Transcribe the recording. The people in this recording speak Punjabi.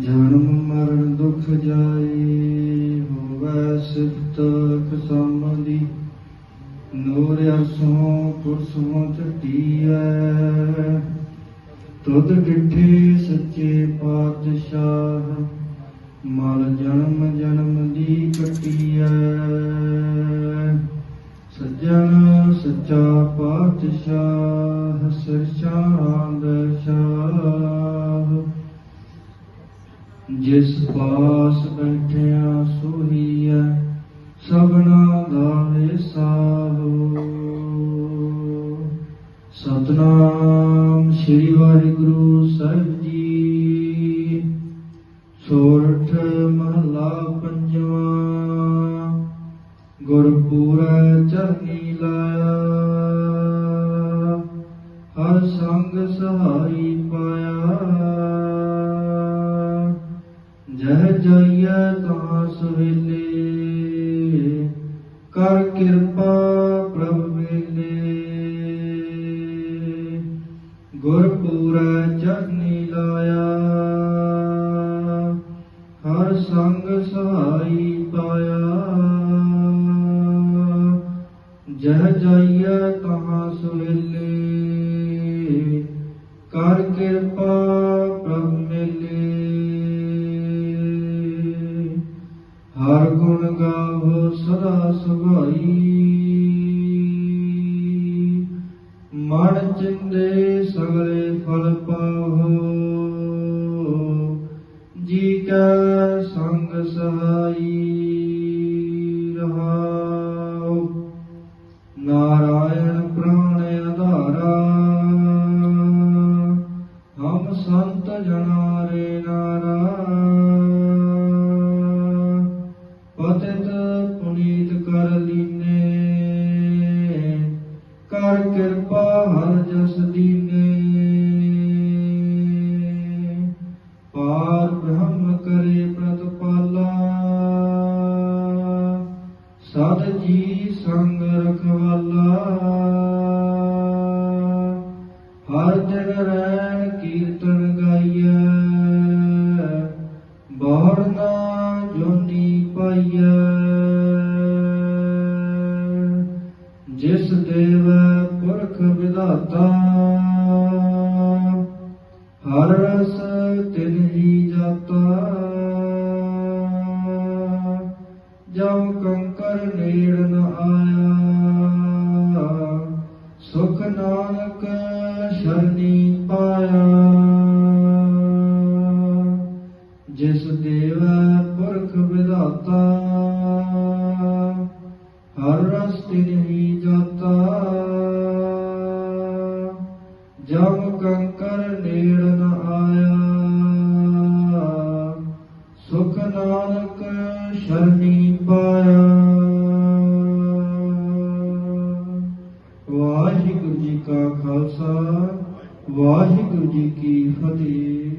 ਜਨਮ ਮਰਨ ਦੁਖ ਜਾਏ, ਹੋਵੈ ਸਿਫਤ ਕਸਮਦੀ ਨੂਰ ਅਸੋਂ ਪੁਰਸੋਂ ਚਟੀਐ ਤੁਧ ਡਿਠੇ ਸੱਚੇ ਪਾਤਸ਼ਾਹ, ਮਲ ਜਨਮ ਜਨਮ ਦੀ ਕਟੀਐ। ਸੱਜਣ ਸੱਚਾ ਪਾਤਸ਼ਾਹ ਸਿਰ ਪਾਸ ਬੈਠਿਆ ਸੋਹੀਐ, ਸਭਨਾ ਦਾ ਵਿਸਾਹੋ ਸਤਨਾਮ ਸ੍ਰੀ ਵਾਹਿਗੁਰੂ ਸਾਹਿਬ ਜੀ। ਸੋਰਠ ਮਹਲਾ ਪੰਜਵਾ। ਗੁਰਪੂਰੈ ਚਰਨੀ ਲਾਇਆ ਜਹ ਜਾਈਐ ਤਾਂ ਸਵੇਲੇ ਕਰ ਕਿਰਪਾ ਪ੍ਰਭ ਵੇਲੇ। ਗੁਰਪੂਰੈ ਚਰਨੀ ਲਾਇਆ, ਹਰ ਸੰਗ ਸਹਾਈ ਪਾਇਆ। ਜਹ ਜਾਈਐ ਤਹਾਂ ਸਵੇਲੇ ਕਰ ਕਿਰਪਾ ਪ੍ਰਭ ਮਿਲੇ ਗੁਣ ਗਾਵੋ ਸਦਾ ਸੁਭਾਈ। ਮਨ ਚਿੰਦੇ ਸਗਲੇ ਫਲ ਪਾਵੋ। ਜੀ ਕਾ ਸੰਗ ਸਹਾਈ। ਕਰ ਕਿਰਪਾ ਹਰ ਜਸ ਦੀਨੇ। ਪਾਰ ਬ੍ਰਹਮ ਕਰੇ ਪ੍ਰਤਪਾਲਾ। ਸਦ ਜੀ ਸੰਗ ਰਖਵਾਲਾ। ਹਰ ਦਿਨ ਰੈਣ ਕੀਰਤਨ ਗਾਈਐ। ਬਾਹਰ ਨਾ ਜੋਨੀ ਪਾਈਐ। ਜਿਸ ਦੇ ਜਮ ਕੰਕਰ ਨੇੜ ਨ ਆਇਆ। ਸੁਖ ਨਾਨਕ ਸ਼ਰਨੀ ਪਾਇਆ। ਜਿਸ ਦੇਵ ਪੁਰਖ ਵਿਧਾਤਾ, ਹਰ ਰਸਤੇ ਨਹੀਂ ਜਾਤਾ। ਜਮ ਨਾਨਕ ਸ਼ਰਨੀ ਪਾਇਆ। ਵਾਹਿਗੁਰੂ ਜੀ ਕਾ ਖਾਲਸਾ ਵਾਹਿਗੁਰੂ ਜੀ ਕੀ ਫਤਿਹ।